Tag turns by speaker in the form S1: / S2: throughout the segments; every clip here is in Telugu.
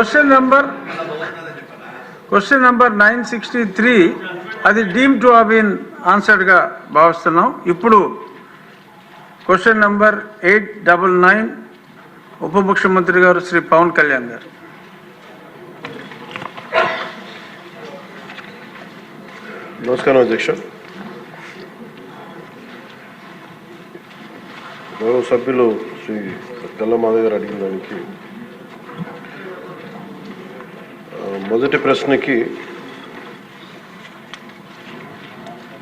S1: Question number question number nine sixty three అది డీమ్ టు బీన్ ఆన్సర్డ్గా భావిస్తున్నాం. ఇప్పుడు question number eight double nine ఉప ముఖ్యమంత్రి గారు శ్రీ పవన్ కళ్యాణ్ గారు.
S2: నమస్కారం అధ్యక్ష. గౌరవ సభ్యులు శ్రీ తెల్ల మాధవ్ గారు అడిగిన దానికి మొదటి ప్రశ్నకి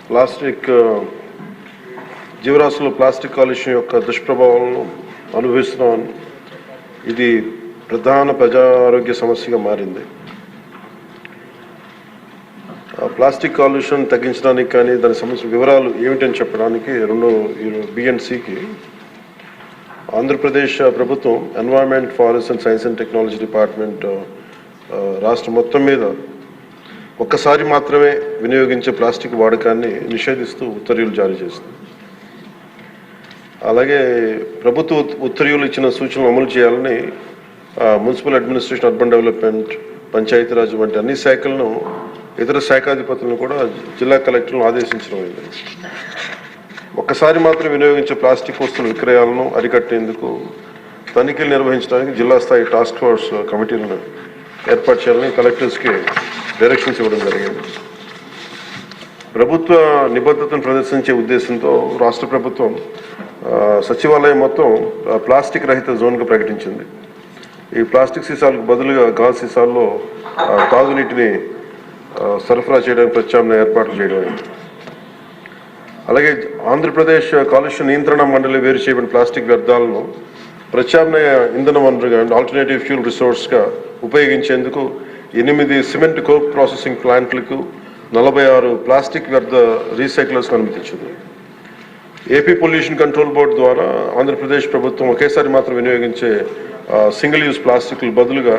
S2: ప్లాస్టిక్ జీవరాశులు ప్లాస్టిక్ కాలుష్యం యొక్క దుష్ప్రభావాలను అనుభవిస్తున్నామని ఇది ప్రధాన ప్రజా ఆరోగ్య సమస్యగా మారింది. ప్లాస్టిక్ కాలుష్యం తగ్గించడానికి కానీ దాని సమస్య వివరాలు ఏమిటని చెప్పడానికి రెండు బిఎన్సికి ఆంధ్రప్రదేశ్ ప్రభుత్వం environment forest and science and technology department రాష్ట్రం మొత్తం మీద ఒక్కసారి మాత్రమే వినియోగించే ప్లాస్టిక్ వాడకాన్ని నిషేధిస్తూ ఉత్తర్వులు జారీ చేస్తుంది అలాగే ప్రభుత్వ ఉత్తర్వులు ఇచ్చిన సూచనలు అమలు చేయాలని municipal administration urban development Panchayati Raj వంటి అన్ని శాఖలను ఇతర శాఖాధిపతులను కూడా జిల్లా కలెక్టర్లను ఆదేశించడం అయింది. ఒక్కసారి మాత్రం వినియోగించే ప్లాస్టిక్ వస్తువుల విక్రయాలను అరికట్టేందుకు తనిఖీలు నిర్వహించడానికి జిల్లా స్థాయి టాస్క్ ఫోర్స్ కమిటీలను ఏర్పాటు చేయాలని కలెక్టర్స్కి డైరెక్షన్స్ ఇవ్వడం జరిగింది. ప్రభుత్వ నిబద్ధతను ప్రదర్శించే ఉద్దేశంతో రాష్ట్ర ప్రభుత్వం సచివాలయం మొత్తం ప్లాస్టిక్ రహిత జోన్గా ప్రకటించింది. ఈ ప్లాస్టిక్ సీసాలకు బదులుగా గాజు సీసాల్లో తాగునీటిని సరఫరా చేయడానికి ప్రత్యామ్నాయ ఏర్పాట్లు చేయడం. అలాగే ఆంధ్రప్రదేశ్ కాలుష్య నియంత్రణ మండలి వేరు చేయబడిన ప్లాస్టిక్ వ్యర్థాలను ప్రత్యామ్నాయ ఇంధన వనరుగా ఆల్టర్నేటివ్ ఫ్యూల్ రిసోర్స్గా ఉపయోగించేందుకు ఎనిమిది సిమెంట్ కోక్ ప్రాసెసింగ్ ప్లాంట్లకు నలభై ఆరు ప్లాస్టిక్ వ్యర్థ రీసైక్లర్స్కి అనుమతించింది. ఏపీ పొల్యూషన్ కంట్రోల్ బోర్డు ద్వారా ఆంధ్రప్రదేశ్ ప్రభుత్వం ఒకేసారి మాత్రం వినియోగించే సింగిల్ యూజ్ ప్లాస్టిక్లు బదులుగా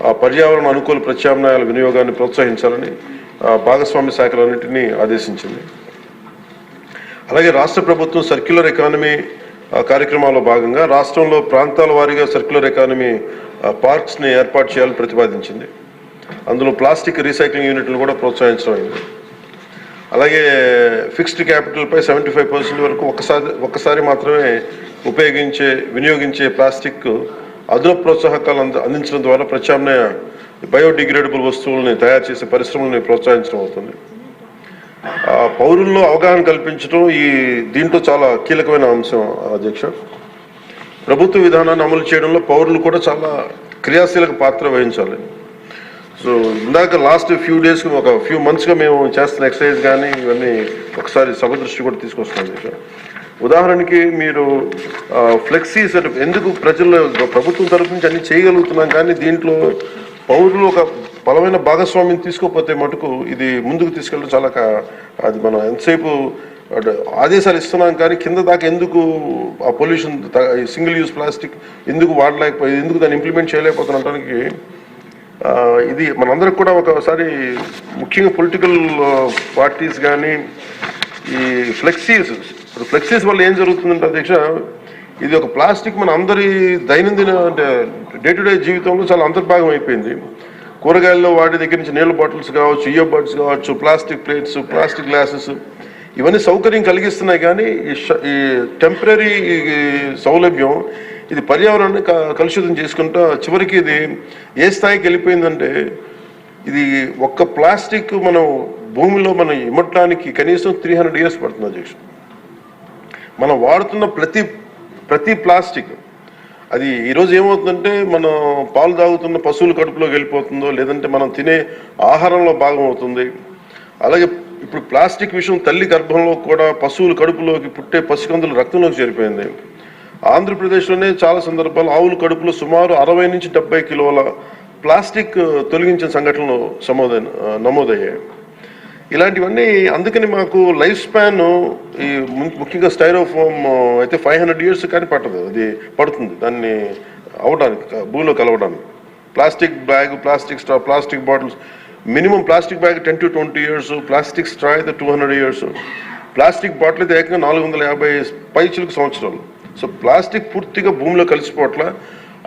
S2: ఆ, పర్యావరణ అనుకూల ప్రత్యామ్నాయాల వినియోగాన్ని ప్రోత్సహించాలని భాగస్వామ్య శాఖలన్నింటినీ ఆదేశించింది. అలాగే రాష్ట్ర ప్రభుత్వం సర్క్యులర్ ఎకానమీ కార్యక్రమాల్లో భాగంగా రాష్ట్రంలో ప్రాంతాల వారీగా సర్క్యులర్ ఎకానమీ పార్క్స్ని ఏర్పాటు చేయాలని ప్రతిపాదించింది. అందులో ప్లాస్టిక్ రీసైక్లింగ్ యూనిట్లు కూడా ప్రోత్సహించడం అయింది. అలాగే ఫిక్స్డ్ క్యాపిటల్పై సెవెంటీ ఫైవ్ పర్సెంట్ వరకు ఒకసారి ఒక్కసారి మాత్రమే ఉపయోగించే వినియోగించే ప్లాస్టిక్ అదనపు ప్రోత్సాహకాలు అంద అందించడం ద్వారా ప్రత్యామ్నాయ బయోడిగ్రేడబుల్ వస్తువుల్ని తయారు చేసే పరిశ్రమల్ని ప్రోత్సహించడం అవుతుంది. పౌరుల్లో అవగాహన కల్పించడం ఈ దీంట్లో చాలా కీలకమైన అంశం అధ్యక్ష. ప్రభుత్వ విధానాన్ని అమలు చేయడంలో పౌరులు కూడా చాలా క్రియాశీలక పాత్ర వహించాలి. సో ఇందాక లాస్ట్ ఫ్యూ డేస్ ఒక ఫ్యూ మంత్స్గా మేము చేస్తున్న ఎక్సర్సైజ్ కానీ ఇవన్నీ ఒకసారి సభ దృష్టి కూడా తీసుకొస్తున్నాం అధ్యక్ష. ఉదాహరణకి మీరు ఫ్లెక్సీ అంటే ఎందుకు ప్రజల్లో ప్రభుత్వం తరపు నుంచి అన్ని చేయగలుగుతున్నాం కానీ దీంట్లో పౌరులు ఒక బలమైన భాగస్వామ్యం తీసుకోకపోతే మటుకు ఇది ముందుకు తీసుకెళ్ళడం చాలా అది మనం ఎంతసేపు ఆదేశాలు ఇస్తున్నాం కానీ కింద దాకా ఎందుకు ఆ పొల్యూషన్ సింగిల్ యూజ్ ప్లాస్టిక్ ఎందుకు వాడలేకపోయింది ఎందుకు దాన్ని ఇంప్లిమెంట్ చేయలేకపోతున్నటానికి ఇది మనందరికి కూడా ఒకసారి ముఖ్యంగా పొలిటికల్ పార్టీస్ కానీ ఈ ఫ్లెక్సీస్ ఇప్పుడు ఫ్లెక్సీస్ వల్ల ఏం జరుగుతుందంటే అధ్యక్ష ఇది ఒక ప్లాస్టిక్ మన అందరి దైనందిన అంటే డే టు డే జీవితంలో చాలా అంతర్భాగం అయిపోయింది. కూరగాయల్లో వాటి దగ్గర నుంచి నీళ్ళ బాటిల్స్ కావచ్చు ఇయర్ బాటిల్స్ కావచ్చు ప్లాస్టిక్ ప్లేట్స్ ప్లాస్టిక్ గ్లాసెస్ ఇవన్నీ సౌకర్యం కలిగిస్తున్నాయి కానీ ఈ టెంపరీ సౌలభ్యం ఇది పర్యావరణాన్ని క- కలుషితం చేసుకుంటా చివరికి ఇది ఏ స్థాయికి వెళ్ళిపోయిందంటే ఇది ఒక్క ప్లాస్టిక్ మనం భూమిలో మనం ఇమ్మటానికి కనీసం త్రీ హండ్రెడ్ ఇయర్స్ పడుతుంది అధ్యక్షుడు. మనం వాడుతున్న ప్రతి ప్రతి ప్లాస్టిక్ అది ఈరోజు ఏమవుతుందంటే మనం పాలు తాగుతున్న పశువుల కడుపులోకి వెళ్ళిపోతుందో లేదంటే మనం తినే ఆహారంలో భాగం అవుతుంది. అలాగే ఇప్పుడు ప్లాస్టిక్ విషయం తల్లి గర్భంలో కూడా పశువుల కడుపులోకి పుట్టే పసికందులు రక్తంలోకి చేరిపోయింది. ఆంధ్రప్రదేశ్లోనే చాలా సందర్భాలు ఆవుల కడుపులో సుమారు అరవై నుంచి డెబ్బై కిలోల ప్లాస్టిక్ తొలగించిన సంఘటనలు సమోదైన నమోదయ్యాయి. ఇలాంటివన్నీ అందుకని మాకు లైఫ్ స్పాన్ ఈ ముఖ్యంగా స్టైరోఫోమ్ అయితే ఫైవ్ హండ్రెడ్ ఇయర్స్ కానీ పట్టదు. అది పడుతుంది. దాన్ని అవడానికి భూమిలో కలవడానికి. Plastic bag plastic straw plastic bottles minimum plastic bag ten to twenty years plastic straw అయితే two hundred years. Plastic bottle అయితే ఏకంగా నాలుగు వందల యాభై పైచులకు సంవత్సరాలు. సో ప్లాస్టిక్ పూర్తిగా భూమిలో కలిసిపోవట్ల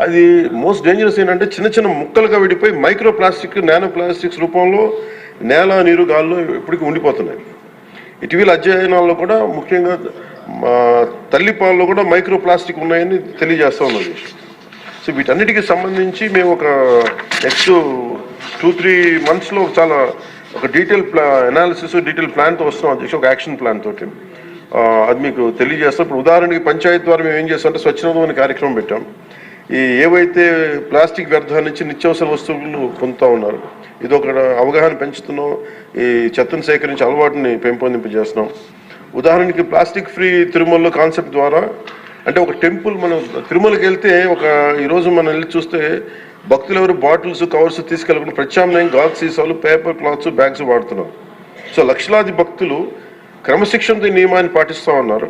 S2: అది మోస్ట్ డేంజరస్ ఏంటంటే చిన్న చిన్న ముక్కలుగా విడిపోయి మైక్రో ప్లాస్టిక్ నానో ప్లాస్టిక్స్ రూపంలో నేల నీరు గాల్లో ఇప్పటికీ ఉండిపోతున్నాయి. ఇటీవల అధ్యయనాల్లో కూడా ముఖ్యంగా మా తల్లి పాలలో కూడా మైక్రో ప్లాస్టిక్ ఉన్నాయని తెలియజేస్తా ఉన్నది సో వీటన్నిటికీ సంబంధించి మేము ఒక నెక్స్ట్ టూ త్రీ మంత్స్లో చాలా ఒక డీటెయిల్ ప్లా అనాలిసిస్ డీటెయిల్ ప్లాన్తో వస్తున్నాం. అధ్యక్ష ఒక యాక్షన్ ప్లాన్ తోటి. అది మీకు తెలియజేస్తాం. ఇప్పుడు ఉదాహరణకి పంచాయత్ ద్వారా మేము ఏం చేస్తామంటే స్వచ్ఛందం అనే కార్యక్రమం పెట్టాం. ఈ ఏవైతే ప్లాస్టిక్ వ్యర్థాల నుంచి నిత్యావసర వస్తువులు పొందుతూ ఉన్నారు ఇది ఒక అవగాహన పెంచుతున్నాం ఈ చెత్తను సేకరించి అలవాటుని పెంపొందింపజేస్తున్నాం. ఉదాహరణకి ప్లాస్టిక్ ఫ్రీ తిరుమలలో కాన్సెప్ట్ ద్వారా అంటే ఒక టెంపుల్ మనం తిరుమలకి వెళ్తే ఒక ఈరోజు మనం వెళ్ళి చూస్తే భక్తులు ఎవరు బాటిల్స్ కవర్స్ తీసుకెళ్ళకుండా ప్రత్యామ్నాయం గాజు సీసాలు పేపర్ క్లాత్స్ బ్యాగ్స్ వాడుతున్నారు. సో లక్షలాది భక్తులు క్రమశిక్షణతో ఈ నియమాన్ని పాటిస్తూ ఉన్నారు.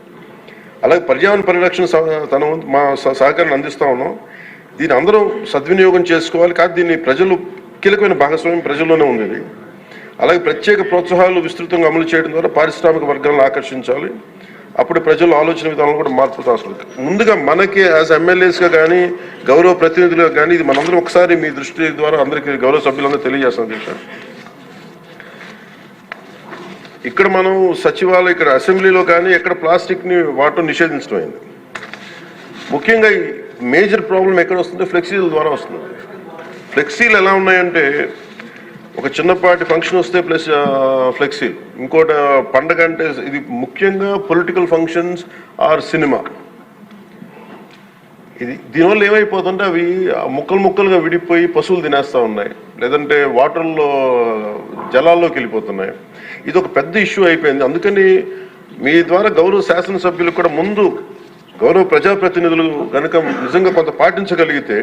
S2: అలాగే పర్యావరణ పరిరక్షణ తన మా సహకారాన్ని అందిస్తూ ఉన్నాం. దీన్ని అందరూ సద్వినియోగం చేసుకోవాలి. కాదు దీన్ని ప్రజలు కీలకమైన భాగస్వామ్యం ప్రజల్లోనే ఉంది ఇది అలాగే ప్రత్యేక ప్రోత్సాహాలు విస్తృతంగా అమలు చేయడం ద్వారా పారిశ్రామిక వర్గాలను ఆకర్షించాలి. అప్పుడు ప్రజలు ఆలోచన విధానంలో కూడా మార్పు అవసరం ముందుగా మనకి యాజ్ ఎమ్మెల్యేస్గా కానీ గౌరవ ప్రతినిధులుగా కానీ ఇది మనందరం ఒకసారి మీ దృష్టి ద్వారా అందరికీ గౌరవ సభ్యులందరూ తెలియజేస్తాం దీక్ష ఇక్కడ మనం సచివాలయం ఇక్కడ అసెంబ్లీలో కానీ ఎక్కడ ప్లాస్టిక్ని వాటం నిషేధించడం అయింది ముఖ్యంగా ఈ మేజర్ ప్రాబ్లం ఎక్కడ వస్తుంటే ఫ్లెక్సీల ద్వారా వస్తుంది. ఫ్లెక్సీలు ఎలా ఉన్నాయంటే ఒక చిన్నపాటి ఫంక్షన్ వస్తే ప్లస్ ఫ్లెక్సీలు. ఇంకోటి పండగ అంటే ఇది ముఖ్యంగా పొలిటికల్ ఫంక్షన్స్ ఆర్ సినిమా. ఇది దీనివల్ల ఏమైపోతుంటే అవి ముక్కలు ముక్కలుగా విడిపోయి పశువులు తినేస్తూ ఉన్నాయి. లేదంటే వాటర్లో జలాల్లోకి వెళ్ళిపోతున్నాయి. ఇది ఒక పెద్ద ఇష్యూ అయిపోయింది. అందుకని మీ ద్వారా గౌరవ శాసనసభ్యులు కూడా ముందు గౌరవ ప్రజాప్రతినిధులు కనుక నిజంగా కొంత పాటించగలిగితే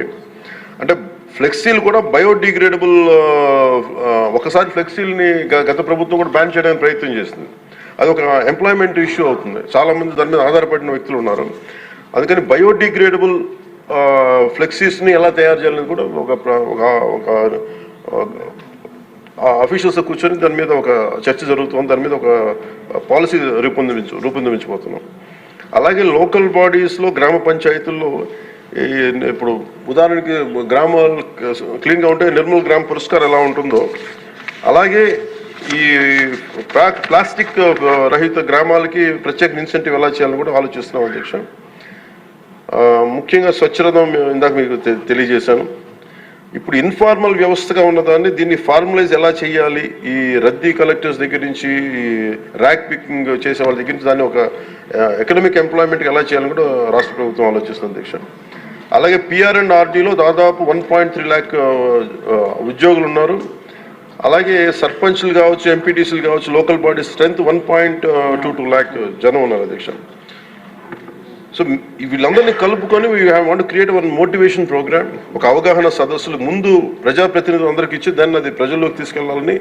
S2: అంటే ఫ్లెక్సీలు కూడా బయోడిగ్రేడబుల్ ఒకసారి ఫ్లెక్సీల్ని గత ప్రభుత్వం కూడా బ్యాన్ చేయడానికి ప్రయత్నం చేసింది. అది ఒక ఎంప్లాయ్మెంట్ ఇష్యూ అవుతుంది. చాలామంది దాని మీద ఆధారపడిన వ్యక్తులు ఉన్నారు. అందుకని బయోడిగ్రేడబుల్ ఫ్లెక్సీస్ని ఎలా తయారు చేయాలని కూడా ఒక ఒక ఒక అఫీషియల్స్ కూర్చొని దాని మీద ఒక చర్చ జరుగుతుంది. దాని మీద ఒక పాలసీ రూపొందించు రూపొందించబోతున్నాం. అలాగే లోకల్ బాడీస్లో గ్రామ పంచాయతీల్లో ఇప్పుడు ఉదాహరణకి గ్రామాలు క్లీన్గా ఉంటే నిర్మల్ గ్రామ పురస్కారం ఎలా ఉంటుందో అలాగే ఈ ప్లా- ప్లాస్టిక్ రహిత గ్రామాలకి ప్రత్యేక ఇన్సెంటివ్ ఎలా చేయాలని కూడా ఆలోచిస్తున్నాం అధ్యక్ష. ముఖ్యంగా స్వచ్ఛరథం ఇందాక మీకు తెలియజేశాను. ఇప్పుడు ఇన్ఫార్మల్ వ్యవస్థగా ఉన్నదాన్ని దీన్ని ఫార్మలైజ్ ఎలా చేయాలి? ఈ రద్దీ కలెక్టర్స్ దగ్గర నుంచి ర్యాక్ పికింగ్ చేసే వాళ్ళ దగ్గర నుంచి దాన్ని ఒక ఎకనామిక్ ఎంప్లాయ్మెంట్కి ఎలా చేయాలని కూడా రాష్ట్ర ప్రభుత్వం ఆలోచిస్తుంది అధ్యక్ష అలాగే పిఆర్ అండ్ ఆర్డీలో దాదాపు వన్ పాయింట్ త్రీ ల్యాక్ ఉద్యోగులు ఉన్నారు. అలాగే సర్పంచ్లు కావచ్చు ఎంపీటీసీలు కావచ్చు local body strength one point two two lakh జనం ఉన్నారు అధ్యక్ష సో వీళ్ళందరినీ కలుపుకొని we want create one motivation program ఒక అవగాహన సదస్సులు ముందు ప్రజాప్రతినిధులు అందరికీ ఇచ్చి దాన్ని అది ప్రజల్లోకి తీసుకెళ్ళాలని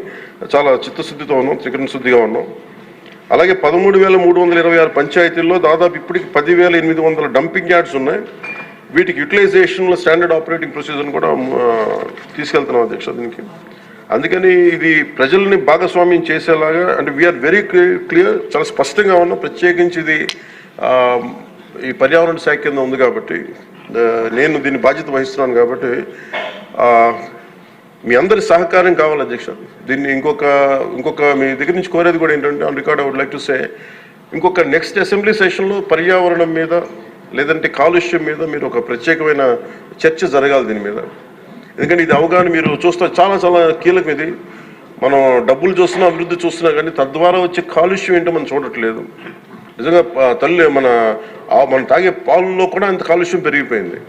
S2: చాలా చిత్తశుద్ధితో ఉన్నాం త్రికరణ శుద్ధిగా ఉన్నాం. అలాగే పదమూడు వేల మూడు వందల ఇరవై ఆరు పంచాయతీల్లో దాదాపు ఇప్పటికి పదివేల ఎనిమిది వందల డంపింగ్ యార్డ్స్ ఉన్నాయి. వీటికి యూటిలైజేషన్లో స్టాండర్డ్ ఆపరేటింగ్ ప్రొసీజర్ని కూడా తీసుకెళ్తున్నాం అధ్యక్ష దీనికి. అందుకని ఇది ప్రజల్ని భాగస్వామ్యం చేసేలాగా అంటే వీఆర్ వెరీ క్లియర్ చాలా స్పష్టంగా ఉన్నాం. ప్రత్యేకించి ఇది ఈ పర్యావరణ శాఖ కింద ఉంది కాబట్టి నేను దీన్ని బాధ్యత వహిస్తున్నాను కాబట్టి మీ అందరి సహకారం కావాలి అధ్యక్ష. దీన్ని ఇంకొక ఇంకొక మీ దగ్గర నుంచి కోరేది కూడా ఏంటంటే on record I would like to say ఇంకొక నెక్స్ట్ అసెంబ్లీ సెషన్లో పర్యావరణం మీద లేదంటే కాలుష్యం మీద మీరు ఒక ప్రత్యేకమైన చర్చ జరగాలి దీని మీద. ఎందుకంటే ఇది అవగాహన మీరు చూస్తే చాలా చాలా కీలకం ఇది. మనం డబ్బులు చూస్తున్నా అభివృద్ధి చూస్తున్నా కానీ తద్వారా వచ్చే కాలుష్యం ఏంటో మనం చూడట్లేదు. నిజంగా తల్లి మన మనం తాగే పాలలో కూడా అంత కాలుష్యం పెరిగిపోయింది.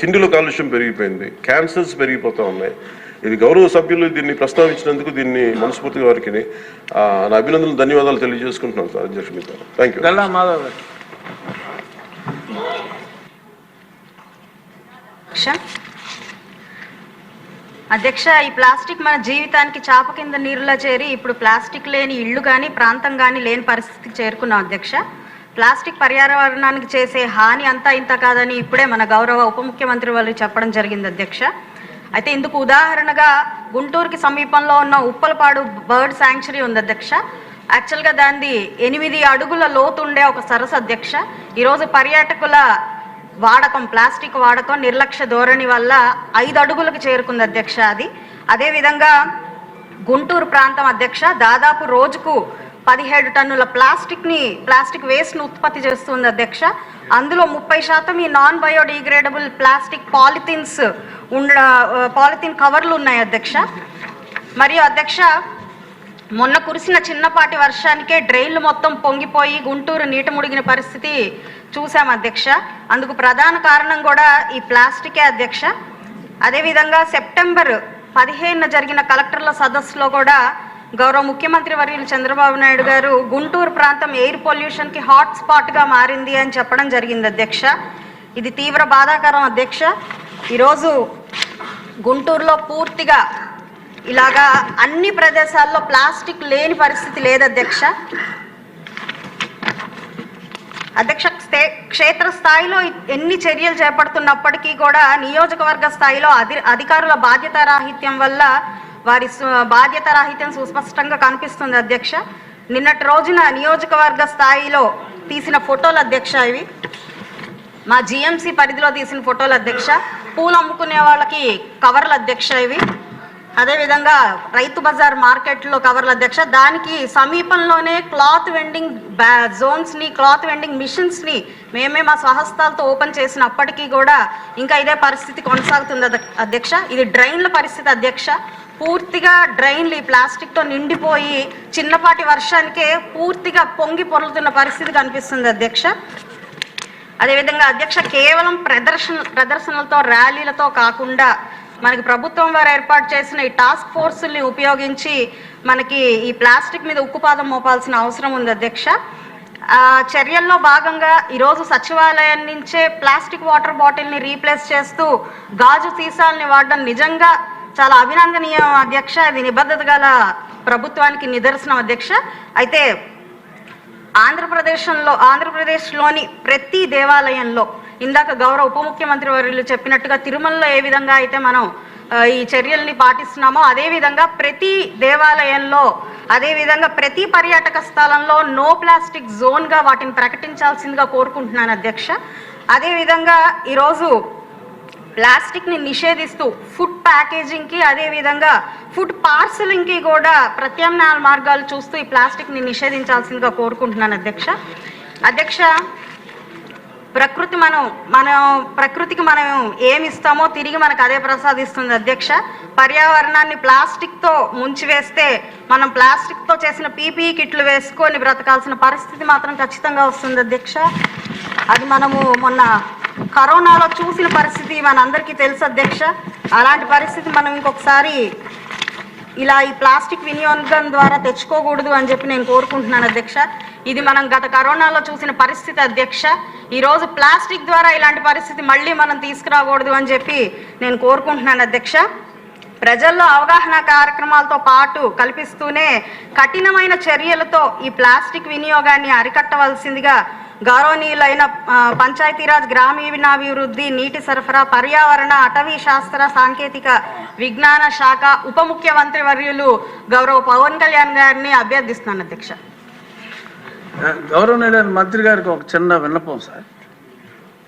S2: తిండిలో కాలుష్యం పెరిగిపోయింది. క్యాన్సర్స్ పెరిగిపోతూ ఉన్నాయి. ఇది గౌరవ సభ్యులు దీన్ని ప్రస్తావించినందుకు దీన్ని మనస్ఫూర్తిగా వారికి ఆ, నా అభినందనలు ధన్యవాదాలు తెలియజేసుకుంటున్నాను సార్. అధ్యక్ష మీతో థ్యాంక్ యూ
S1: గల్లా మాధవ్ గారు.
S3: అధ్యక్ష ఈ ప్లాస్టిక్ మన జీవితానికి చాప కింద నీరులా చేరి ఇప్పుడు ప్లాస్టిక్ లేని ఇళ్ళు కానీ ప్రాంతం కానీ లేని పరిస్థితికి చేరుకున్నాం అధ్యక్ష. ప్లాస్టిక్ పర్యావరణానికి చేసే హాని అంతా ఇంత కాదని ఇప్పుడే మన గౌరవ ఉప ముఖ్యమంత్రి వాళ్ళు చెప్పడం జరిగింది అధ్యక్ష. అయితే ఇందుకు ఉదాహరణగా గుంటూరుకి సమీపంలో ఉన్న ఉప్పలపాడు బర్డ్ శాంక్చురీ ఉంది అధ్యక్ష. యాక్చువల్గా దాన్ని ఎనిమిది అడుగుల లోతుండే ఒక సరస్సు అధ్యక్ష. ఈరోజు పర్యాటకుల వాడకం ప్లాస్టిక్ వాడకం నిర్లక్ష్య ధోరణి వల్ల ఐదు అడుగులకు చేరుకుంది అధ్యక్ష అది. అదేవిధంగా గుంటూరు ప్రాంతం అధ్యక్ష దాదాపు రోజుకు పదిహేడు టన్నుల ప్లాస్టిక్ని ప్లాస్టిక్ వేస్ట్ను ఉత్పత్తి చేస్తుంది అధ్యక్ష. అందులో ముప్పై శాతం ఈ నాన్ బయోడిగ్రేడబుల్ ప్లాస్టిక్ పాలిథిన్స్ ఉండ పాలిథిన్ కవర్లు ఉన్నాయి అధ్యక్ష. మరియు అధ్యక్ష మొన్న కురిసిన చిన్నపాటి వర్షానికే డ్రైన్లు మొత్తం పొంగిపోయి గుంటూరు నీట ముడిగిన పరిస్థితి చూసాం అధ్యక్ష. అందుకు ప్రధాన కారణం కూడా ఈ ప్లాస్టికే అధ్యక్ష. అదేవిధంగా సెప్టెంబర్ పదిహేనున జరిగిన కలెక్టర్ల సదస్సులో కూడా గౌరవ ముఖ్యమంత్రి వర్యులు చంద్రబాబు నాయుడు గారు గుంటూరు ప్రాంతం ఎయిర్ పొల్యూషన్కి హాట్ స్పాట్గా మారింది అని చెప్పడం జరిగింది అధ్యక్ష. ఇది తీవ్ర బాధాకరం అధ్యక్ష. ఈరోజు గుంటూరులో పూర్తిగా ఇలాగా అన్ని ప్రదేశాల్లో ప్లాస్టిక్ లేని పరిస్థితి లేదు అధ్యక్ష. అధ్యక్ష క్షే- క్షేత్ర స్థాయిలో ఎన్ని చర్యలు చేపడుతున్నప్పటికీ కూడా నియోజకవర్గ స్థాయిలో అధి అధికారుల బాధ్యతారాహిత్యం వల్ల వారి బాధ్యత బాధ్యతారాహిత్యం సుస్పష్టంగా కనిపిస్తుంది అధ్యక్ష. నిన్నటి రోజున నియోజకవర్గ స్థాయిలో తీసిన ఫోటోలు అధ్యక్ష ఇవి. మా జిఎంసి పరిధిలో తీసిన ఫోటోలు అధ్యక్ష. పూలు అమ్ముకునే వాళ్ళకి కవర్లు అధ్యక్ష ఇవి. అదేవిధంగా రైతు బజార్ మార్కెట్లో కవర్ల అధ్యక్ష దానికి సమీపంలోనే క్లాత్ వెండింగ్ బ్యా జోన్స్ని క్లాత్ వెండింగ్ మిషన్స్ని మేమే మా స్వహస్తాలతో ఓపెన్ చేసినప్పటికీ కూడా ఇంకా ఇదే పరిస్థితి కొనసాగుతుంది అధ్య- అధ్యక్ష. ఇది డ్రైన్ల పరిస్థితి అధ్యక్ష. పూర్తిగా డ్రైన్లు ఈ ప్లాస్టిక్తో నిండిపోయి చిన్నపాటి వర్షానికే పూర్తిగా పొంగి పొర్లుతున్న పరిస్థితి కనిపిస్తుంది అధ్యక్ష. అదేవిధంగా అధ్యక్ష కేవలం ప్రదర్శన ప్రదర్శనలతో ర్యాలీలతో కాకుండా మనకి ప్రభుత్వం వారు ఏర్పాటు చేసిన ఈ టాస్క్ ఫోర్సుల్ని ఉపయోగించి మనకి ఈ ప్లాస్టిక్ మీద ఉక్కుపాదం మోపాల్సిన అవసరం ఉంది అధ్యక్ష. చర్యల్లో భాగంగా ఈరోజు సచివాలయం నుంచే ప్లాస్టిక్ వాటర్ బాటిల్ని రీప్లేస్ చేస్తూ గాజు సీసాలని వాడడం నిజంగా చాలా అభినందనీయం అధ్యక్ష. ఇది నిబద్ధత గల ప్రభుత్వానికి నిదర్శనం అధ్యక్ష. అయితే ఆంధ్రప్రదేశంలో ఆంధ్రప్రదేశ్లోని ప్రతి దేవాలయంలో ఇందాక గౌరవ ఉప ముఖ్యమంత్రి వర్యులు చెప్పినట్టుగా తిరుమలలో ఏ విధంగా అయితే మనం ఈ చర్యల్ని పాటిస్తున్నామో అదే విధంగా ప్రతి దేవాలయంలో అదే విధంగా ప్రతి పర్యాటక స్థలంలో నో ప్లాస్టిక్ జోన్గా వాటిని ప్రకటించాల్సిందిగా కోరుకుంటున్నాను అధ్యక్ష. అదేవిధంగా ఈరోజు ప్లాస్టిక్ని నిషేధిస్తూ ఫుడ్ ప్యాకేజింగ్కి అదేవిధంగా ఫుడ్ పార్సలింగ్కి కూడా ప్రత్యామ్నాయ మార్గాలు చూస్తూ ఈ ప్లాస్టిక్ని నిషేధించాల్సిందిగా కోరుకుంటున్నాను అధ్యక్ష. అధ్యక్ష ప్రకృతి మనం మనం ప్రకృతికి మనం ఏమి ఇస్తామో తిరిగి మనకు అదే ప్రసాదిస్తుంది అధ్యక్ష. పర్యావరణాన్ని ప్లాస్టిక్తో ముంచివేస్తే మనం ప్లాస్టిక్తో చేసిన పీపీ కిట్లు వేసుకొని బ్రతకాల్సిన పరిస్థితి మాత్రం ఖచ్చితంగా వస్తుంది అధ్యక్ష. అది మనము మొన్న కరోనాలో చూసిన పరిస్థితి మనందరికీ తెలుసు అధ్యక్ష. అలాంటి పరిస్థితి మనం ఇంకొకసారి ఇలా ఈ ప్లాస్టిక్ వినియోగం ద్వారా తెచ్చుకోకూడదు అని చెప్పి నేను కోరుకుంటున్నాను అధ్యక్ష. ఇది మనం గత కరోనాలో చూసిన పరిస్థితి అధ్యక్ష. ఈరోజు ప్లాస్టిక్ ద్వారా ఇలాంటి పరిస్థితి మళ్ళీ మనం తీసుకురాకూడదు అని చెప్పి నేను కోరుకుంటున్నాను అధ్యక్ష. ప్రజల్లో అవగాహన కార్యక్రమాలతో పాటు కల్పిస్తూనే కఠినమైన చర్యలతో ఈ ప్లాస్టిక్ వినియోగాన్ని అరికట్టవలసిందిగా గౌరవనీయులైన పంచాయతీరాజ్ గ్రామీణాభివృద్ధి నీటి సరఫరా పర్యావరణ అటవీ శాస్త్ర సాంకేతిక విజ్ఞాన శాఖ ఉప ముఖ్యమంత్రి వర్యులు గౌరవ పవన్ కళ్యాణ్ గారిని అభ్యర్థిస్తున్నాను అధ్యక్ష.
S1: గౌరవనీయులైన మంత్రి గారికి ఒక చిన్న విన్నపం సార్.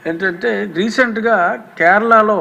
S1: ఏంటంటే రీసెంట్గా కేరళలో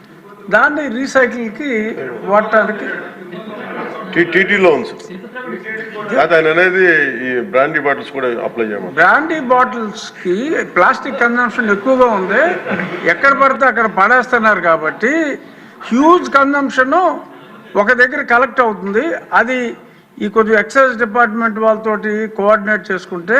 S1: దాన్ని రీసైకిల్కి వాడటానికి
S2: అది ఆయన అనేది ఈ బ్రాండీ బాటిల్స్ కూడా అప్లై చేయమని
S1: బ్రాండీ బాటిల్స్కి ప్లాస్టిక్ కన్జంప్షన్ ఎక్కువగా ఉంది. ఎక్కడ పడితే అక్కడ పడేస్తున్నారు కాబట్టి హ్యూజ్ కన్జంప్షను ఒక దగ్గర కలెక్ట్ అవుతుంది. అది ఈ కొంచెం ఎక్సైజ్ డిపార్ట్మెంట్ వాళ్ళతోటి కోఆర్డినేట్ చేసుకుంటే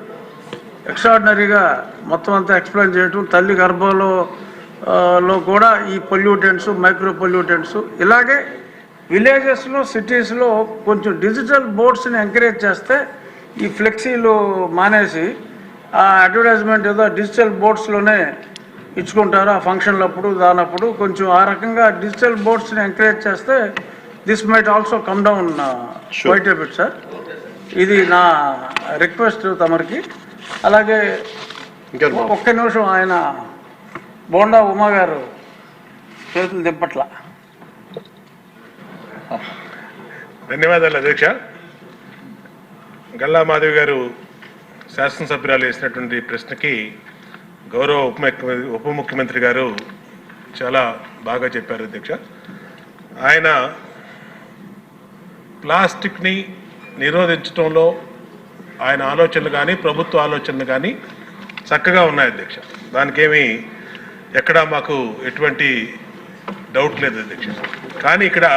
S1: ఎక్స్ట్రాడినరీగా మొత్తం అంతా ఎక్స్ప్లెయిన్ చేయటం తల్లి గర్భంలో లో కూడా ఈ పొల్యూటెంట్స్ మైక్రో పొల్యూటెంట్స్ ఇలాగే విలేజెస్లో సిటీస్లో కొంచెం డిజిటల్ బోర్డ్స్ని ఎంకరేజ్ చేస్తే ఈ ఫ్లెక్సీలు మానేసి ఆ అడ్వర్టైజ్మెంట్ ఏదో డిజిటల్ బోర్డ్స్లోనే ఇచ్చుకుంటారు. ఆ ఫంక్షన్లప్పుడు దానప్పుడు కొంచెం ఆ రకంగా డిజిటల్ బోర్డ్స్ని ఎంకరేజ్ చేస్తే this might also come down quite bit sir. ఇది నా రిక్వెస్ట్ తమరికి. అలాగే ఒక్క నిమిషం ఆయన బోండా ఉమా గారు చేతులు దింపట్ల.
S4: ధన్యవాదాలు అధ్యక్ష. గల్లా మాధవి గారు శాసనసభ్యురాలు వేసినటువంటి ప్రశ్నకి గౌరవ ఉప ఉప ముఖ్యమంత్రి గారు చాలా బాగా చెప్పారు అధ్యక్ష. ఆయన ప్లాస్టిక్ని నిరోధించడంలో ఆయన ఆలోచనలు కానీ ప్రభుత్వ ఆలోచనలు కానీ చక్కగా ఉన్నాయి అధ్యక్ష. దానికేమీ ఎక్కడ మాకు ఎటువంటి డౌట్ లేదు అధ్యక్ష. కానీ ఇక్కడ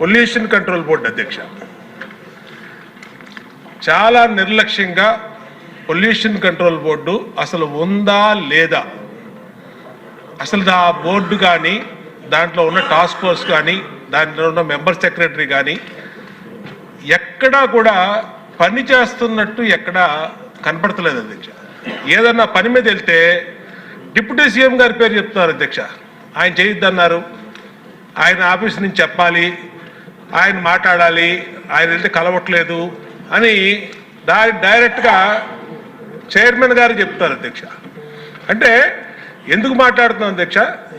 S4: పొల్యూషన్ కంట్రోల్ బోర్డు అధ్యక్ష చాలా నిర్లక్ష్యంగా పొల్యూషన్ కంట్రోల్ బోర్డు అసలు ఉందా లేదా? అసలు ఆ బోర్డు కానీ దాంట్లో ఉన్న టాస్క్ ఫోర్స్ కానీ దాంట్లో ఉన్న మెంబర్ సెక్రటరీ కానీ ఎక్కడా కూడా పని చేస్తున్నట్టు ఎక్కడా కనపడతలేదు అధ్యక్ష. ఏదన్నా పని మీద వెళ్తే డిప్యూటీ సీఎం గారి పేరు చెప్తున్నారు అధ్యక్ష. ఆయన చేయొద్దన్నారు. ఆయన ఆఫీస్ నుంచి చెప్పాలి. ఆయన మాట్లాడాలి. ఆయన వెళ్తే కలవట్లేదు అని దాని డైరెక్ట్గా చైర్మన్ గారు చెప్తారు అధ్యక్ష. అంటే ఎందుకు మాట్లాడుతున్నాం అధ్యక్ష?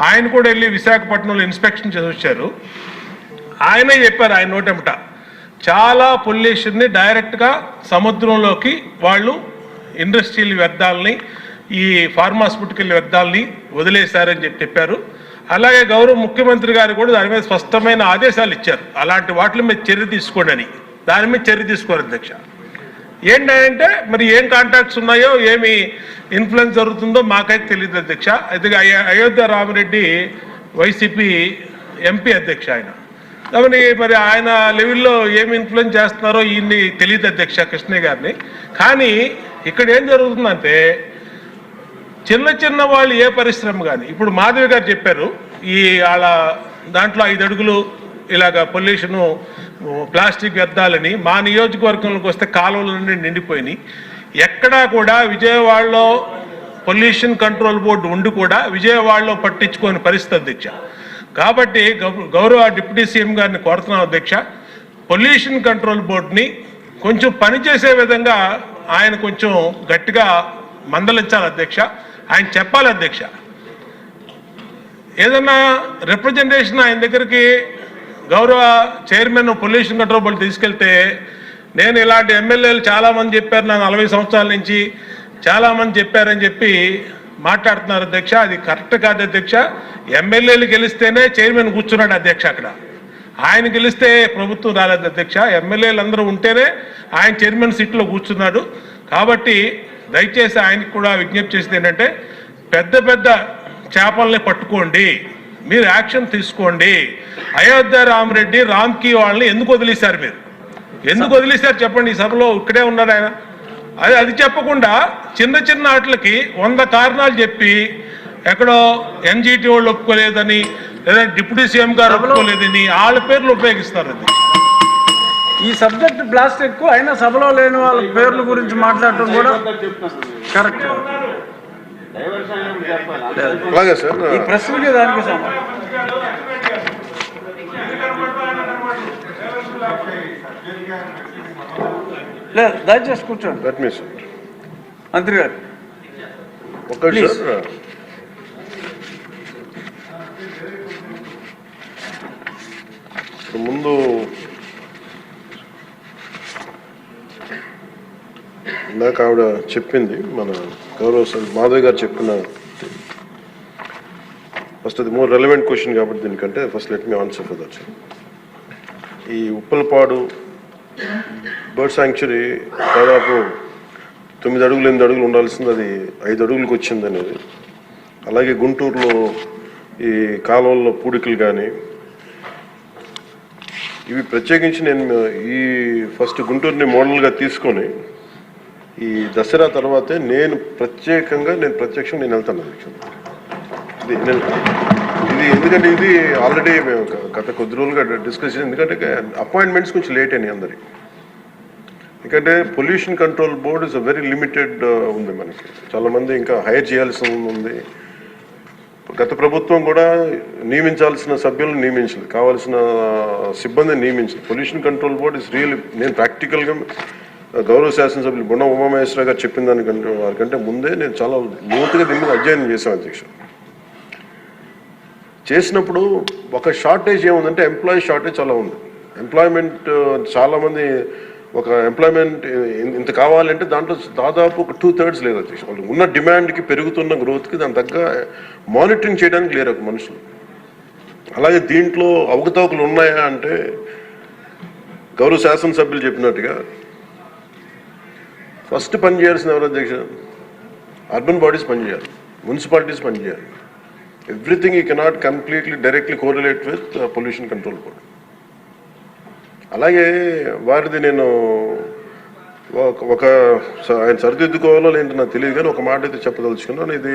S4: ఆయన కూడా వెళ్ళి విశాఖపట్నంలో ఇన్స్పెక్షన్ చదివచ్చారు ఆయనే చెప్పారు ఆయన నోటెమట చాలా పొల్యూషన్ని డైరెక్ట్గా సముద్రంలోకి వాళ్ళు ఇండస్ట్రియల్ వ్యర్థాలని ఈ ఫార్మాస్యూటికల్ వ్యర్థాలని వదిలేశారని చెప్పి చెప్పారు. అలాగే గౌరవ ముఖ్యమంత్రి గారు కూడా దాని మీద స్పష్టమైన ఆదేశాలు ఇచ్చారు. అలాంటి వాటి మీద చర్య తీసుకోండి అని. దాని మీద చర్య తీసుకోరు అధ్యక్ష. ఏంటంటే మరి ఏం కాంటాక్ట్స్ ఉన్నాయో ఏమి ఇన్ఫ్లుయెన్స్ జరుగుతుందో మాకైతే తెలియదు అధ్యక్ష. అయితే అయోధ్య రామిరెడ్డి వైసీపీ ఎంపీ అధ్యక్ష ఆయన. కాబట్టి మరి ఆయన లెవెల్లో ఏమి ఇన్ఫ్లుయెన్స్ చేస్తున్నారో ఈయన్ని తెలియదు అధ్యక్ష కృష్ణయ్య గారిని. కానీ ఇక్కడ ఏం జరుగుతుందంటే చిన్న చిన్న వాళ్ళు ఏ పరిశ్రమ కానీ ఇప్పుడు మాధవి గారు చెప్పారు ఈ వాళ్ళ దాంట్లో ఐదు అడుగులు ఇలాగ పొల్యూషను ప్లాస్టిక్ వ్యర్థాలని మా నియోజకవర్గంలోకి వస్తే కాలువలన్నీ నుండి నిండిపోయినాయి. ఎక్కడా కూడా విజయవాడలో పొల్యూషన్ కంట్రోల్ బోర్డు ఉండి కూడా విజయవాడలో పట్టించుకోని పరిస్థితి అధ్యక్ష. కాబట్టి గౌ- గౌరవ డిప్యూటీ సీఎం గారిని కోరుతున్నాం అధ్యక్ష. పొల్యూషన్ కంట్రోల్ బోర్డుని కొంచెం పనిచేసే విధంగా ఆయన కొంచెం గట్టిగా మందలించాలి అధ్యక్ష. ఆయన చెప్పాలి అధ్యక్ష. ఏదన్నా రిప్రజెంటేషన్ ఆయన దగ్గరికి గౌరవ చైర్మన్ పొల్యూషన్ కంట్రోల్ బోర్డు తీసుకెళ్తే నేను ఇలాంటి ఎమ్మెల్యేలు చాలామంది చెప్పారు నా నలభై సంవత్సరాల నుంచి చాలామంది చెప్పారని చెప్పి మాట్లాడుతున్నారు అధ్యక్ష. అది కరెక్ట్ కాదు అధ్యక్ష. ఎమ్మెల్యేలు గెలిస్తేనే చైర్మన్ కూర్చున్నాడు అధ్యక్ష అక్కడ. ఆయన గెలిస్తే ప్రభుత్వం రాలేదు అధ్యక్ష. ఎమ్మెల్యేలు అందరూ ఉంటేనే ఆయన చైర్మన్ సీట్లో కూర్చున్నాడు. కాబట్టి దయచేసి ఆయనకు కూడా విజ్ఞప్తి చేసింది ఏంటంటే పెద్ద పెద్ద చేపల్ని పట్టుకోండి. మీరు యాక్షన్ తీసుకోండి. అయోధ్య రామరెడ్డి రామ్కి వాళ్ళని ఎందుకు వదిలేశారు మీరు? ఎందుకు వదిలేశారు చెప్పండి ఈ సభలో? ఇక్కడే ఉన్నారు ఆయన. అది అది చెప్పకుండా చిన్న చిన్న వాటికి వంద కారణాలు చెప్పి ఎక్కడో ఎన్జిటి వాళ్ళు ఒప్పుకోలేదని లేదా డిప్యూటీ సీఎం గారు ఒప్పుకోలేదని వాళ్ళ పేర్లు ఉపయోగిస్తారు అది.
S1: ఈ సబ్జెక్ట్ ప్లాస్టిక్ అయినా సభలో లేని వాళ్ళ పేర్ల గురించి మాట్లాడటం కూడా కరెక్ట్.
S2: అలాగే సార్.
S1: ఈ ప్రశ్నకి దానికి సంబంధం లేదు దయచేసి కూర్చోండి. మంత్రి గారు.
S2: సార్ ముందు ఇందాక ఆవిడ చెప్పింది మన గౌరవ సభ్యులు మాధవ్ గారు చెప్పిన ఫస్ట్ అది మోర్ రెలవెంట్ క్వశ్చన్ కాబట్టి దీనికంటే first let me answer for that ఈ ఉప్పలపాడు బర్డ్ శాంక్చురీ దాదాపు తొమ్మిది అడుగులు ఎనిమిది అడుగులు ఉండాల్సింది అది ఐదు అడుగులకు వచ్చింది అనేది. అలాగే గుంటూరులో ఈ కాలువల్లో పూడికలు కానీ ఇవి ప్రత్యేకించి నేను ఈ ఫస్ట్ గుంటూరుని మోడల్గా తీసుకొని ఈ దసరా తర్వాతే నేను ప్రత్యేకంగా నేను ప్రత్యక్షం నేను వెళ్తాను. ఇది ఇది ఎందుకంటే ఇది ఆల్రెడీ మేము గత కొద్ది రోజులుగా డిస్కస్ చేసి ఎందుకంటే అపాయింట్మెంట్స్ కొంచెం లేట్ అయినాయి అందరికి ఎందుకంటే pollution control board is very limited ఉంది మనకి. చాలామంది ఇంకా హైర్ చేయాల్సి ఉంది. గత ప్రభుత్వం కూడా నియమించాల్సిన సభ్యులను నియమించలేదు. కావాల్సిన uh, సిబ్బందిని నియమించలేదు. Pollution control board is real నేను ప్రాక్టికల్గా గౌరవ శాసనసభ్యులు బుణ ఉమామహేశ్వర గారు చెప్పిన దానికంటే వారికంటే ముందే నేను చాలా లోతుగా దీని మీద అధ్యయనం చేశాను అధ్యక్ష. చేసినప్పుడు ఒక షార్టేజ్ ఏముందంటే ఎంప్లాయీ షార్టేజ్ చాలా ఉంది. ఎంప్లాయ్మెంట్ చాలామంది ఒక ఎంప్లాయ్మెంట్ ఇంత కావాలంటే దాంట్లో దాదాపు ఒక టూ థర్డ్స్ లేదు అధ్యక్ష. వాళ్ళు ఉన్న డిమాండ్కి పెరుగుతున్న గ్రోత్కి దాని తగ్గ మానిటరింగ్ చేయడానికి లేరు ఒక మనుషులు. అలాగే దీంట్లో అవకతవకలు ఉన్నాయా అంటే గౌరవ శాసనసభ్యులు చెప్పినట్టుగా ఫస్ట్ పని చేయాల్సిన ఎవరు అధ్యక్ష? అర్బన్ బాడీస్ పనిచేయాలి మున్సిపాలిటీస్ పనిచేయాలి ఎవ్రీథింగ్ ఈ cannot completely directly correlate with pollution control board అలాగే వారిది నేను ఒక- స- ఆయన సరిదిద్దుకోవాలో లేదంటే నాకు తెలియదు కానీ ఒక మాట అయితే చెప్పదలుచుకున్నాను. ఇది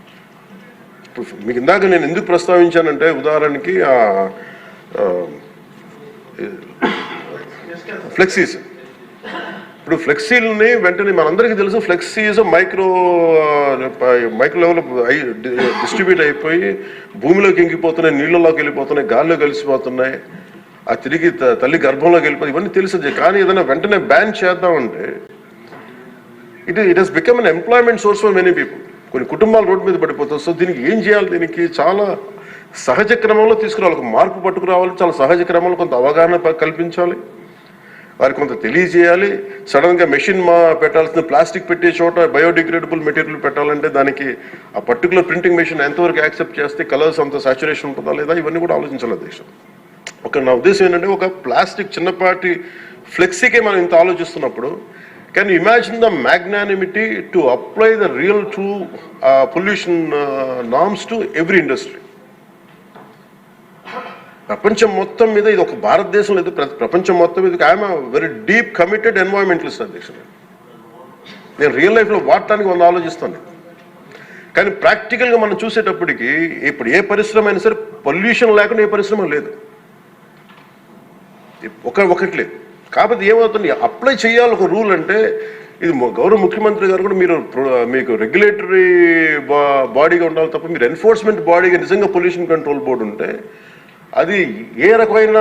S2: మీకు ఇందాక నేను ఎందుకు ప్రస్తావించానంటే ఉదాహరణకి ఆ ఫ్లెక్సీస్. ఇప్పుడు ఫ్లెక్సీలని వెంటనే మనందరికీ తెలుసు flexis micro micro level distribute అయిపోయి భూమిలోకి ఇంకిపోతున్నాయి నీళ్ళలోకి వెళ్ళిపోతున్నాయి గాల్లో కలిసిపోతున్నాయి ఆ తిరిగి తల్లి గర్భంలోకి వెళ్ళిపోయి ఇవన్నీ తెలుసు. కానీ ఏదైనా వెంటనే బ్యాన్ చేద్దామంటే it it has become an employment source for many people. కొన్ని కుటుంబాలు రోడ్డు మీద పడిపోతాయి సో దీనికి ఏం చేయాలి? దీనికి చాలా సహజ క్రమంలో తీసుకురావాలి. ఒక మార్పు పట్టుకురావాలి. చాలా సహజ క్రమంలో కొంత అవగాహన కల్పించాలి. వారికి కొంత తెలియజేయాలి. సడన్గా మెషిన్ మా పెట్టాల్సిన ప్లాస్టిక్ పెట్టే చోట బయోడిగ్రేడబుల్ మెటీరియల్ పెట్టాలంటే దానికి ఆ పర్టికులర్ ప్రింటింగ్ మెషిన్ ఎంతవరకు యాక్సెప్ట్ చేస్తే కలర్స్ అంత సాచురేషన్ ఉంటుందా లేదా? ఇవన్నీ కూడా ఆలోచించాలి అధ్యక్ష ఒక నా ఉద్దేశం ఏంటంటే ఒక ప్లాస్టిక్ చిన్నపాటి ఫ్లెక్సీకే మనం ఇంత ఆలోచిస్తున్నప్పుడు can imagine the magnanimity to apply the real true pollution norms to every industry ప్రపంచం మొత్తం మీద ఇది ఒక భారతదేశం లేదు. ప్ర- ప్రపంచం మొత్తం మీద I'm very deep committed environmentalist అధ్యక్షుడు నేను రియల్ లైఫ్లో వాడటానికి వంద ఆలోచిస్తాను. కానీ ప్రాక్టికల్గా మనం చూసేటప్పటికి ఇప్పుడు ఏ పరిశ్రమ అయినా సరే పొల్యూషన్ లేకుండా ఏ పరిశ్రమ లేదు. ఒక ఒకటి లేదు. కాకపోతే ఏమవుతుంది? అప్లై చేయాలి ఒక రూల్ అంటే ఇది గౌరవ ముఖ్యమంత్రి గారు కూడా మీరు మీకు రెగ్యులేటరీ బాడీగా ఉండాలి తప్ప మీరు ఎన్ఫోర్స్మెంట్ బాడీగా నిజంగా పొల్యూషన్ కంట్రోల్ బోర్డు ఉంటే అది ఏ రకమైన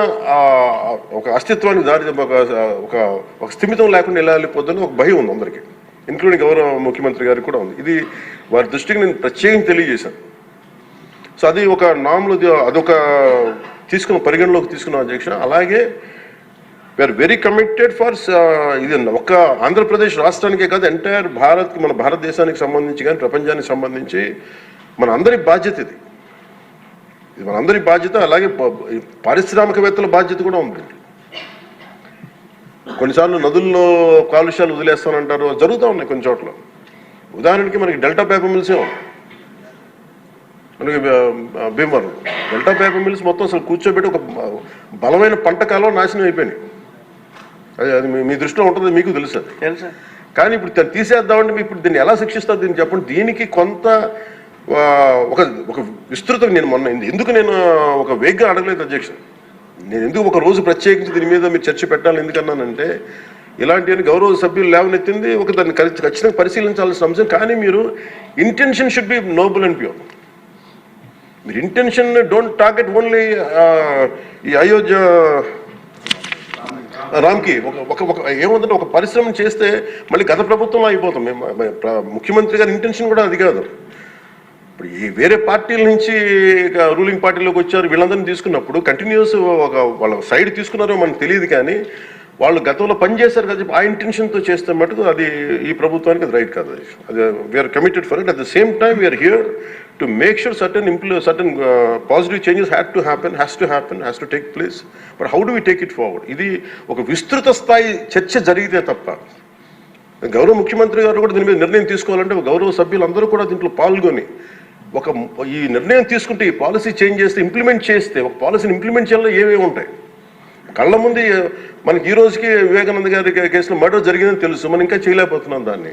S2: ఒక అస్తిత్వానికి దారి ఒక ఒక స్థిమితం లేకుండా ఎలా వెళ్ళిపోతుందో ఒక భయం ఉంది అందరికీ ఇంక్లూడింగ్ గౌరవ ముఖ్యమంత్రి గారికి కూడా ఉంది. ఇది వారి దృష్టికి నేను ప్రత్యేకంగా తెలియజేశాను. సో అది ఒక నామ్లో అదొక తీసుకున్న పరిగణలోకి తీసుకున్న అధ్యక్ష. అలాగే వీఆర్ వెరీ కమిటెడ్ ఫర్ ఇది ఒక్క ఆంధ్రప్రదేశ్ రాష్ట్రానికే కాదు ఎంటైర్ భారత్ మన భారతదేశానికి సంబంధించి కానీ ప్రపంచానికి సంబంధించి మన అందరి బాధ్యత ఇది. ఇది మనందరి బాధ్యత అలాగే పారిశ్రామికవేత్తల బాధ్యత కూడా ఉంది. కొన్నిసార్లు నదుల్లో కాలుష్యాలు వదిలేస్తానంటారు జరుగుతూ ఉన్నాయి కొన్ని చోట్ల. ఉదాహరణకి మనకి డెల్టా పేపర్ మిల్సే మనకి భీమవరం. డెల్టా పేపర్ మిల్స్ మొత్తం అసలు కూర్చోబెట్టి ఒక బలమైన పంట కాలం నాశనం అయిపోయినాయి. అది అది మీ- మీ దృష్టిలో ఉంటుంది మీకు తెలుసు అది.
S1: తెలుసా
S2: కానీ ఇప్పుడు దాన్ని తీసేద్దామంటే మీరు ఇప్పుడు దీన్ని ఎలా శిక్షిస్తారు దీన్ని చెప్పండి. దీనికి కొంత ఒక ఒక విస్తృత నేను మొన్న ఎందుకు నేను ఒక వేగ్గా అడగలేదు అధ్యక్ష? నేను ఎందుకు ఒక రోజు ప్రత్యేకించి దీని మీద మీరు చర్చ పెట్టాలి? ఎందుకన్నానంటే ఇలాంటి గౌరవ సభ్యులు లేవనెత్తింది ఒక దాన్ని ఖచ్చి- ఖచ్చితంగా పరిశీలించాల్సిన అంశం. కానీ మీరు intention should be noble and pure మీరు ఇంటెన్షన్ డోంట్ టార్గెట్ ఓన్లీ ఈ అయోధ్య రామ్కి ఒక ఒక ఏముందంటే ఒక పరిశ్రమ చేస్తే మళ్ళీ గత ప్రభుత్వంలో అయిపోతాం. మేము ముఖ్యమంత్రి గారి ఇంటెన్షన్ కూడా అది కాదు. ఇప్పుడు ఈ వేరే పార్టీల నుంచి రూలింగ్ పార్టీలోకి వచ్చారు వీళ్ళందరినీ తీసుకున్నప్పుడు కంటిన్యూస్ ఒక వాళ్ళ సైడ్ తీసుకున్నారో మనకు తెలియదు కానీ వాళ్ళు గతంలో పనిచేశారు కదా ఆ ఇంటెన్షన్తో చేస్తే మటుకు అది ఈ ప్రభుత్వానికి అది రైట్ కాదు. అది we're committed for it at the same time we're here to make sure certain improve certain positive changes had to happen has to happen has to take place but how do we take it forward ఇది ఒక విస్తృత స్థాయి చర్చ జరిగితే తప్ప గౌరవ ముఖ్యమంత్రి గారు కూడా దీని మీద నిర్ణయం తీసుకోవాలంటే గౌరవ సభ్యులందరూ కూడా దీంట్లో పాల్గొని ఒక ఈ నిర్ణయం తీసుకుంటే ఈ పాలసీ చేంజ్ చేస్తే ఇంప్లిమెంట్ చేస్తే ఒక పాలసీని ఇంప్లిమెంట్ చేయాలో ఏమేమి ఉంటాయి? కళ్ళ ముందు మనకి ఈ రోజుకి వివేకానంద గారి కేసులో మర్డర్ జరిగిందని తెలుసు మనం ఇంకా చేయలేకపోతున్నాం దాన్ని.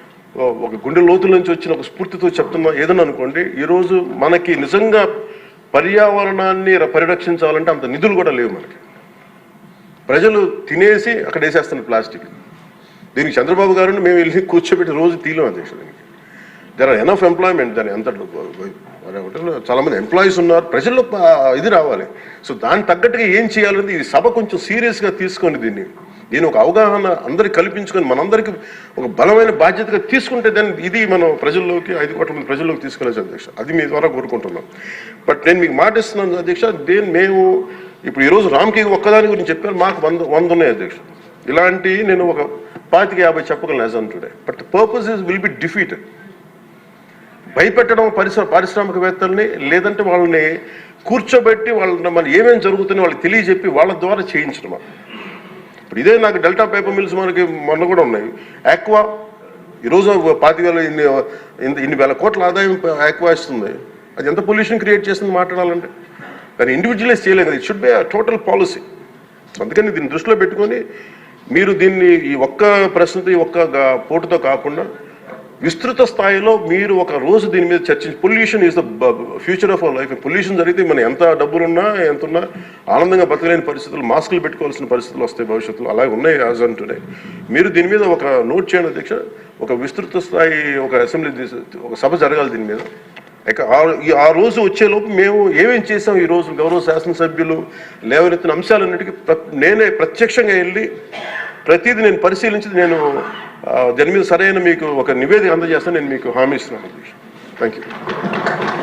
S2: ఒక గుండె లోతుల నుంచి వచ్చిన ఒక స్ఫూర్తితో చెప్తున్నా ఏదని అనుకోండి ఈరోజు మనకి నిజంగా పర్యావరణాన్ని పరిరక్షించాలంటే అంత నిధులు కూడా లేవు మనకి. ప్రజలు తినేసి అక్కడ వేసేస్తున్నారు ప్లాస్టిక్. దీనికి చంద్రబాబు గారిని మేము వెళ్ళి కూర్చోబెట్టి రోజు తీలం అధ్యక్ష దీనికి. దర్ ఆర్ ఎనఫ్ ఎంప్లాయ్మెంట్ దాని ఎంత చాలా మంది ఎంప్లాయీస్ ఉన్నారు. ప్రజల్లో ఇది రావాలి. సో దానికి తగ్గట్టుగా ఏం చేయాలంటే ఇది సభ కొంచెం సీరియస్గా తీసుకోండి దీన్ని దీని ఒక అవగాహన అందరికి కల్పించుకొని మనందరికీ ఒక బలమైన బాధ్యతగా తీసుకుంటే దాన్ని ఇది మనం ప్రజల్లోకి ఐదు కోట్ల మంది ప్రజల్లోకి తీసుకెళ్ళచ్చు అధ్యక్ష. అది మీ ద్వారా కోరుకుంటున్నాం. బట్ నేను మీకు మాట ఇస్తున్నాను అధ్యక్ష దేని మేము ఇప్పుడు ఈరోజు రామ్కి ఒక్కదాని గురించి చెప్పాను మాకు వంద వంద ఉన్నాయి అధ్యక్ష. ఇలాంటి నేను ఒక పాతిక యాభై చెప్పగలను as today. But purpose is will be defeated. భయపెట్టడం పరిశ్రమ పారిశ్రామికవేత్తల్ని లేదంటే వాళ్ళని కూర్చోబెట్టి వాళ్ళని మన ఏమేమి జరుగుతున్నాయో వాళ్ళకి తెలియజెప్పి వాళ్ళ ద్వారా చేయించడం ఇప్పుడు ఇదే నాకు డెల్టా పేపర్ మిల్స్ మనకి మొన్న కూడా ఉన్నాయి. ఆక్వా ఈరోజు పాతి వేల ఇన్ని ఇన్ని- వేల కోట్ల ఆదాయం ఆక్వా ఇస్తుంది. అది ఎంత పొల్యూషన్ క్రియేట్ చేస్తుంది మాట్లాడాలంటే? కానీ ఇండివిజువలైజ్ చేయలేదు కదా. It should be total policy అందుకని దీన్ని దృష్టిలో పెట్టుకొని మీరు దీన్ని ఈ ఒక్క ప్రశ్నతో ఈ ఒక్క పోటుతో కాకుండా విస్తృత స్థాయిలో మీరు ఒక రోజు దీని మీద చర్చించి pollution is the future of our life pollution జరిగితే మనం ఎంత డబ్బులున్నా ఎంత ఉన్నా ఆనందంగా బతకలేని పరిస్థితులు మాస్కులు పెట్టుకోవాల్సిన పరిస్థితులు వస్తాయి భవిష్యత్తులో. అలాగే ఉన్నాయి యాజ్ అంటున్నాయి టుడే మీరు దీని మీద ఒక నోట్ చేయండి అధ్యక్ష. ఒక విస్తృత స్థాయి ఒక అసెంబ్లీ ఒక సభ జరగాలి దీని మీద. ఇక ఆ- ఈ ఆ రోజు వచ్చేలోపు మేము ఏమేం చేసాం ఈ రోజు గౌరవ శాసనసభ్యులు లేవనెత్తిన అంశాలన్నిటికీ నేనే ప్రత్యక్షంగా వెళ్ళి ప్రతిదీ నేను పరిశీలించి నేను జన్మీద దాని మీద సరైన మీకు ఒక నివేదిక అందజేస్తాను నేను మీకు హామీ ఇస్తున్నాను. Thank you